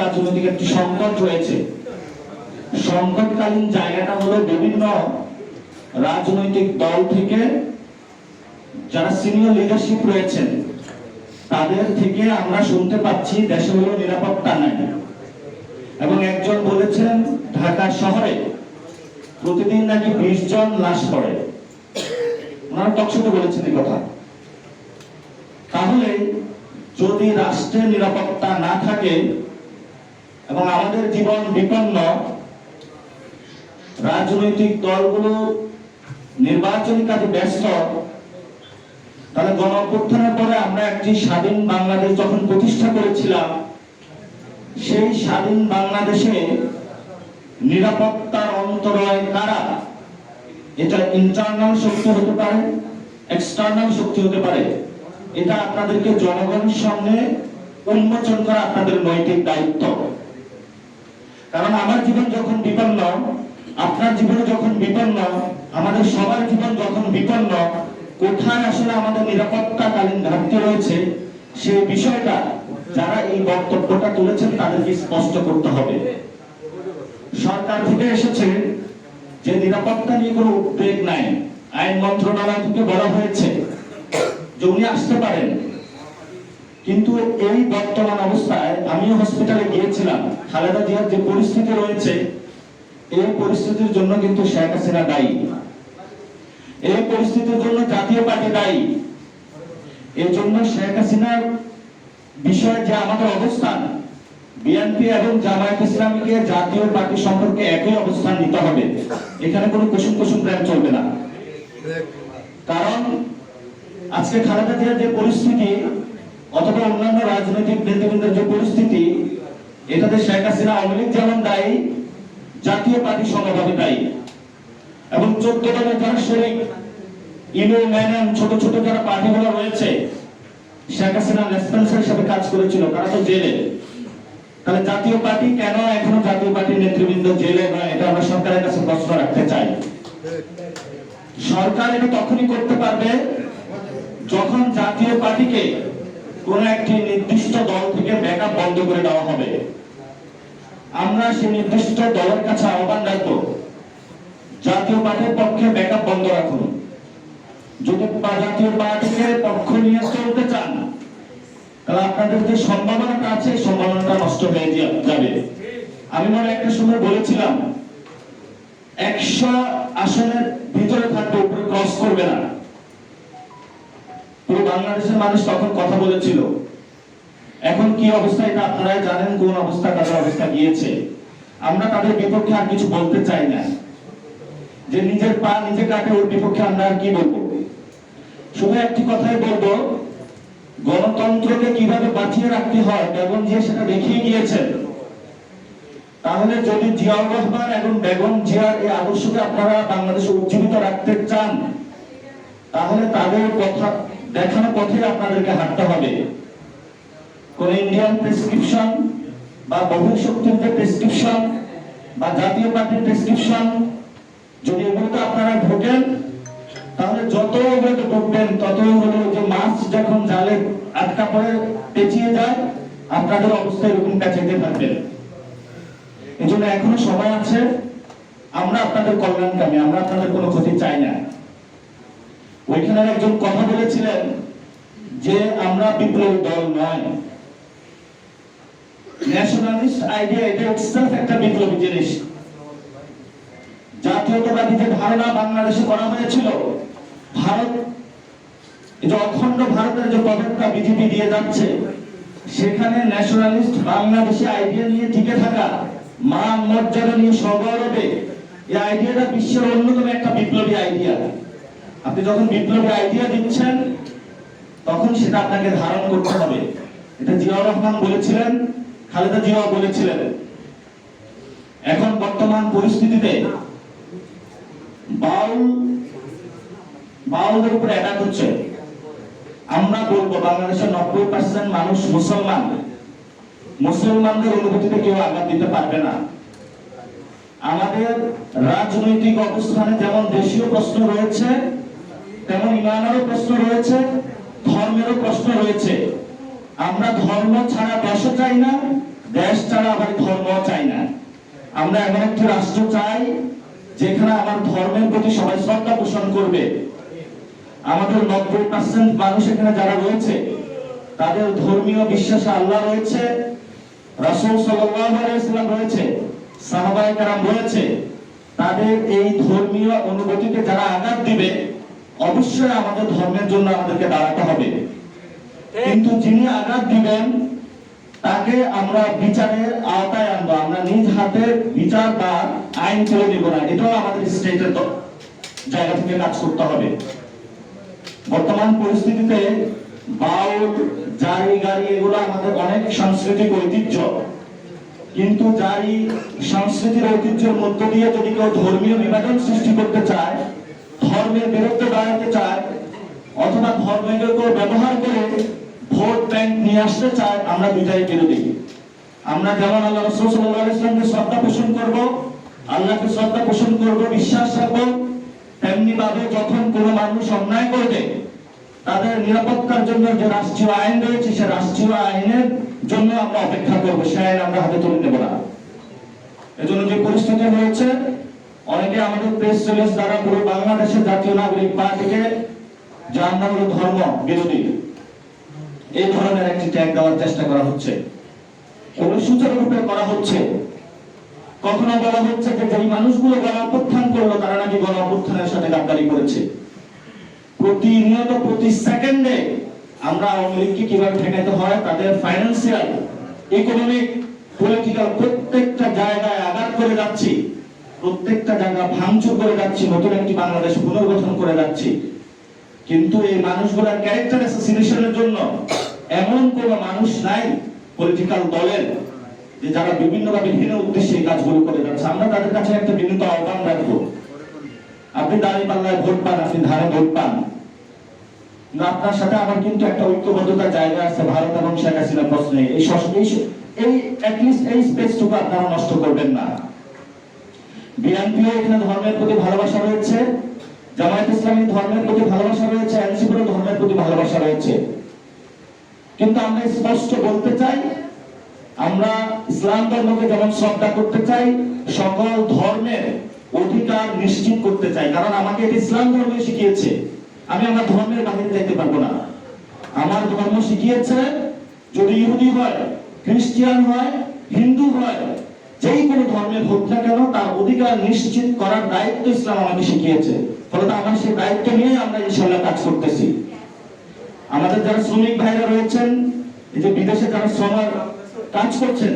রাজনৈতিক একটি সংকট রয়েছে। সংকটকালীন জায়গাটা হলো বিভিন্ন রাজনৈতিক দল থেকে যারা সিনিয়র লিডারশিপ রয়েছেন, তাদের থেকে আমরা শুনতে পাচ্ছি দেশে হলো নিরাপত্তা নাই। এবং একজন বলেছেন, ঢাকা শহরে প্রতিদিন নাকি বিশ জন লাশ পড়ে। ওনারা টকশোতে বলেছেন এই কথা। তাহলে যদি রাষ্ট্রের নিরাপত্তা না থাকে এবং আমাদের জীবন বিপন্ন, রাজনৈতিক দলগুলো নির্বাচনী কাজে ব্যস্ত, তাহলে গণঅভ্যুত্থানের পরে আমরা একটি স্বাধীন বাংলাদেশ যখন প্রতিষ্ঠা করেছিলাম, সেই স্বাধীন বাংলাদেশে নিরাপত্তার অন্তরায় কারা? এটা ইন্টারনাল শক্তি হতে পারে এক্সটার্নাল শক্তি হতে পারে। এটা আপনাদেরকে জনগণের সামনে উন্মোচন করা আপনাদের নৈতিক দায়িত্ব। কারণ আমার জীবন যখন বিপন্ন, আপনার জীবন যখন বিপন্ন, আমাদের সবার জীবন যখন বিপন্ন, কোথায় আসলে আমাদের নিরাপত্তাকালীন ঘাটতি রয়েছে, সেই বিষয়টা যারা এই বক্তব্যটা তুলেছেন তাদেরকে স্পষ্ট করতে হবে। সরকার থেকে এসেছে যে নিরাপত্তা নিয়ে কোনো উদ্বেগ নাই। আইন মন্ত্রণালয় থেকে বলা হয়েছে যে উনি আসতে পারেন। কিন্তু এই বর্তমান অবস্থায় আমিও হসপিটালে গিয়েছিলাম। খালেদা জিয়ার যে পরিস্থিতি রয়েছে, এই পরিস্থিতির জন্য কিন্তু শেখ হাসিনা দায়ী। এই পরিস্থিতির জন্য জাতীয় পার্টি দায়ী। এই জন্য শেখ হাসিনার বিষয়ে যে আমাদের অবস্থান, বিএনপি এবং জামায়াত ইসলামীকে জাতীয় পার্টি সম্পর্কে একই অবস্থান নিতে হবে। এখানে কোনো কুসুম কুসুম প্রেম চলবে না। কারণ আজকে খালেদা জিয়ার যে পরিস্থিতি, অথবা অন্যান্য রাজনৈতিক নেতৃবৃন্দের যে পরিস্থিতি, এটাতে শেখ হাসিনা আওয়ামী লীগ যেমন দায়ী, জাতীয় পার্টি সমভাবে দায়ী। এবং চোদ্দ দলের যারা শরিক ছোট ছোট যারা পার্টিগুলো রয়েছে, শেখ হাসিনা রেসপন্সার হিসেবে কাজ করেছিল, তারা তো জেলে। তাহলে জাতীয় পার্টি কেন এখনও জাতীয় পার্টির নেতৃবৃন্দ জেলে নয় এটা আমরা সরকারের কাছে প্রশ্ন রাখতে চাই? সরকার এটা তখনই করতে পারবে যখন জাতীয় পার্টিকে কোন একটি নির্দিষ্ট দল থেকে ব্যাকআপ বন্ধ করে দেওয়া হবে, আমরা সেই নির্দিষ্ট দলের কাছে আহ্বান রাখব, জাতীয় পার্টির পক্ষে ব্যাকআপ বন্ধ রাখুন। যদি জাতীয় পার্টিকে পক্ষ নিয়ে চলতে চান, তাহলে আপনাদের যে সম্ভাবনাটা আছে সম্ভাবনাটা নষ্ট হয়ে যাবে। আমি মনে একটা সময় বলেছিলাম, একশো আসনের ভিতরে থাকবে, উপরে ক্রস করবে না। পুরো বাংলাদেশের মানুষ তখন কথা বলেছিল। এখন কি অবস্থা এটা আপনারাই জানেন, কোন অবস্থা তাদের অবস্থা গিয়েছে। আমরা তাদের বিপক্ষে আর কিছু বলতে চাই না। যে নিজের পা নিজে কাটে, ওর বিপক্ষে আমরা আর কি বলব? শুধু একটি কথাই বলব, গণতন্ত্রকে কীভাবে বাঁচিয়ে রাখতে হয়, বেগম জিয়া সেটা দেখিয়ে গিয়েছেন। তাহলে যদি জিয়াউর রহমান এবং বেগম জিয়ার এই আদর্শকে আপনারা বাংলাদেশে উজ্জীবিত রাখতে চান, তাহলে তাদের কথা দেখানো পথে আপনাদেরকে হাঁটতে হবে। কোন ইন্ডিয়ান প্রেসক্রিপশন বা বহু শক্তির প্রেসক্রিপশন বা জাতীয় পার্টির প্রেসক্রিপশন যদি এগুলোতে আপনারা ঢোকেন, তাহলে যত এগুলোতে ঢুকবেন তত হলো যে মাছ যখন জালে আটকা পড়ে পেঁচিয়ে যায়, আপনাদের অবস্থা এরকম কাছাইতে থাকবেন এই জন্য এখনও সময় আছে। আমরা আপনাদের কল্যাণকামী, আমরা আপনাদের কোনো ক্ষতি চাই না। ওইখানে একজন কথা বলেছিলেন যে আমরা বিপ্লবী দল নয়। ন্যাশনালিস্ট আইডিয়া এটা ইটসেলফ একটা বিপ্লবী জিনিস। জাতীয়তাবাদী যে ধারণা বাংলাদেশে করা হয়েছিল, ভারত যে অখণ্ড ভারতের যে পদকটা বিজেপি দিয়ে যাচ্ছে, সেখানে ন্যাশনালিস্ট বাংলাদেশে আইডিয়া নিয়ে টিকে থাকা, মান মর্যাদা নিয়ে সগৌরবে এই আইডিয়াটা বিশ্বের অন্যতম একটা বিপ্লবী আইডিয়া আপনি যখন বিপ্লবী আইডিয়া দিচ্ছেন, তখন সেটা আপনাকে ধারণ করতে হবে। এটা জিয়াউর রহমান বলেছিলেন, খালেদা জিয়াও বলেছিলেন। এখন বর্তমান পরিস্থিতিতে বাউল বাউলদের উপরে অ্যাটাক হচ্ছে। আমরা বলব, বাংলাদেশের নব্বই পার্সেন্ট মানুষ মুসলমান। মুসলমানদের অনুভূতিতে কেউ আঘাত দিতে পারবে না। আমাদের রাজনৈতিক অবস্থানে যেমন দেশীয় প্রশ্ন রয়েছে তেমন ইমানেরও প্রশ্ন রয়েছে, ধর্মেরও প্রশ্ন রয়েছে। আমরা ধর্ম ছাড়া দেশও চাই না, দেশ ছাড়া আবার ধর্ম চাই না। আমরা এমন একটি রাষ্ট্র চাই, যেখানে আমার ধর্মের প্রতি সবাই শ্রদ্ধা পোষণ করবে। আমাদের নব্বই পার্সেন্ট মানুষ এখানে যারা রয়েছে, তাদের ধর্মীয় বিশ্বাসে আল্লাহ রয়েছে, রাসূল ওয়াসাল্লাম রয়েছে, সাহাবায়ে কেরাম রয়েছে। তাদের এই ধর্মীয় অনুভূতিতে যারা আঘাত দিবে অবশ্যই আমাদের ধর্মের জন্য আমাদেরকে দাঁড়াতে হবে। কিন্তু যিনি আঘাত দিবেন তাকে আমরা বিচারের আওতায় আনব। আমরা নিজ হাতে বিচার বা আইন ছেড়ে দিব না। এটাও আমাদের স্টেটের জায়গা থেকে কাজ করতে হবে। বর্তমান পরিস্থিতিতে বাউল জারি গাড়ি এগুলো আমাদের অনেক সাংস্কৃতিক ঐতিহ্য। কিন্তু জারি সাংস্কৃতিক ঐতিহ্যের মধ্য দিয়ে যদি কেউ ধর্মীয় বিভাজন সৃষ্টি করতে চায় ধর্মের বিরুদ্ধে দাঁড়াতে চায়, অথবা ধর্মকে ব্যবহার করে ভোট ব্যাংক নিয়ে আসতে চায়, আমরা দুইটাই বিরোধী। আমরা যেমন আল্লাহ রসুল সাল্লাল্লাহু আলাইহি ওয়াসাল্লামকে শ্রদ্ধা পোষণ করব, আল্লাহকে শ্রদ্ধা পোষণ করব, বিশ্বাস রাখব তেমনি ভাবে যখন কোনো মানুষ অন্যায় করবে, তাদের নিরাপত্তার জন্য যে রাষ্ট্রীয় আইন রয়েছে, সে রাষ্ট্রীয় আইনের জন্য আমরা অপেক্ষা করব, সে আইন আমরা হাতে তুলে নেব না। এজন্য যে পরিস্থিতি হয়েছে অনেকে আমাদের প্রেস রিলিজ দ্বারা পুরো বাংলাদেশের জাতীয় নাগরিক পার্টিকে যে আমরা হলো ধর্ম বিরোধী। এই ধরনের একটি ট্যাগ দেওয়ার চেষ্টা করা হচ্ছে। এগুলো সুচারুরূপে করা হচ্ছে। কখনো বলা হচ্ছে যে যেই মানুষগুলো গণ অভ্যুত্থান করল, তারা নাকি গণ অভ্যুত্থানের সাথে গাদ্দারি করেছে। প্রতিনিয়ত প্রতি সেকেন্ডে আমরা আওয়ামী লীগকে কীভাবে ঠেকাইতে হয়, তাদের ফাইন্যান্সিয়াল ইকোনমিক পলিটিক্যাল প্রত্যেকটা জায়গায় আঘাত করে যাচ্ছি। প্রত্যেকটা জায়গা ভাঙচুর করে যাচ্ছি, নতুন একটি বাংলাদেশ পুনর্গঠন করে যাচ্ছি। কিন্তু এই মানুষগুলোর ক্যারেক্টার অ্যাসোসিয়েশনের জন্য এমন কোন মানুষ নাই পলিটিক্যাল দলের যে যারা বিভিন্ন ভাবে ভিন্ন উদ্দেশ্যে এই কাজগুলো করে যাচ্ছে। আমরা তাদের কাছে একটা বিনীত আহ্বান রাখব। আপনি দাঁড়িয়ে পাল্লায় ভোট পান, আপনি ধারে ভোট পান। আপনার সাথে আমার কিন্তু একটা ঐক্যবদ্ধতার জায়গা আছে, ভারত এবং শেখ হাসিনার প্রশ্নে। এই এই এই স্পেসটুকু আপনারা নষ্ট করবেন না। বিএনপিও এখানে ধর্মের প্রতি ভালোবাসা রয়েছে। জামায়াত ইসলামী ধর্মের প্রতি ভালোবাসা রয়েছে এনসিপিরও ধর্মের প্রতি ভালোবাসা রয়েছে। কিন্তু আমরা স্পষ্ট বলতে চাই, আমরা ইসলাম ধর্মকে যেমন শ্রদ্ধা করতে চাই, সকল ধর্মের অধিকার নিশ্চিত করতে চাই। কারণ আমাকে এটা ইসলাম ধর্ম শিখিয়েছে। আমি আমার ধর্মের বাইরে যাইতে পারব না। আমার ধর্ম শিখিয়েছে, যদি ইহুদি হয় খ্রিস্টান হয়, হিন্দু হয় যেই কোনো ধর্মের হোক না কেন, তার অধিকার নিশ্চিত করার দায়িত্ব ইসলাম আমাকে শিখিয়েছে। ফলে আমার সেই দায়িত্ব নিয়ে আমরা ইনশাল্লাহ কাজ করতেছি। আমাদের যারা শ্রমিক ভাইরা রয়েছেন, এই যে বিদেশে যারা শ্রমার কাজ করছেন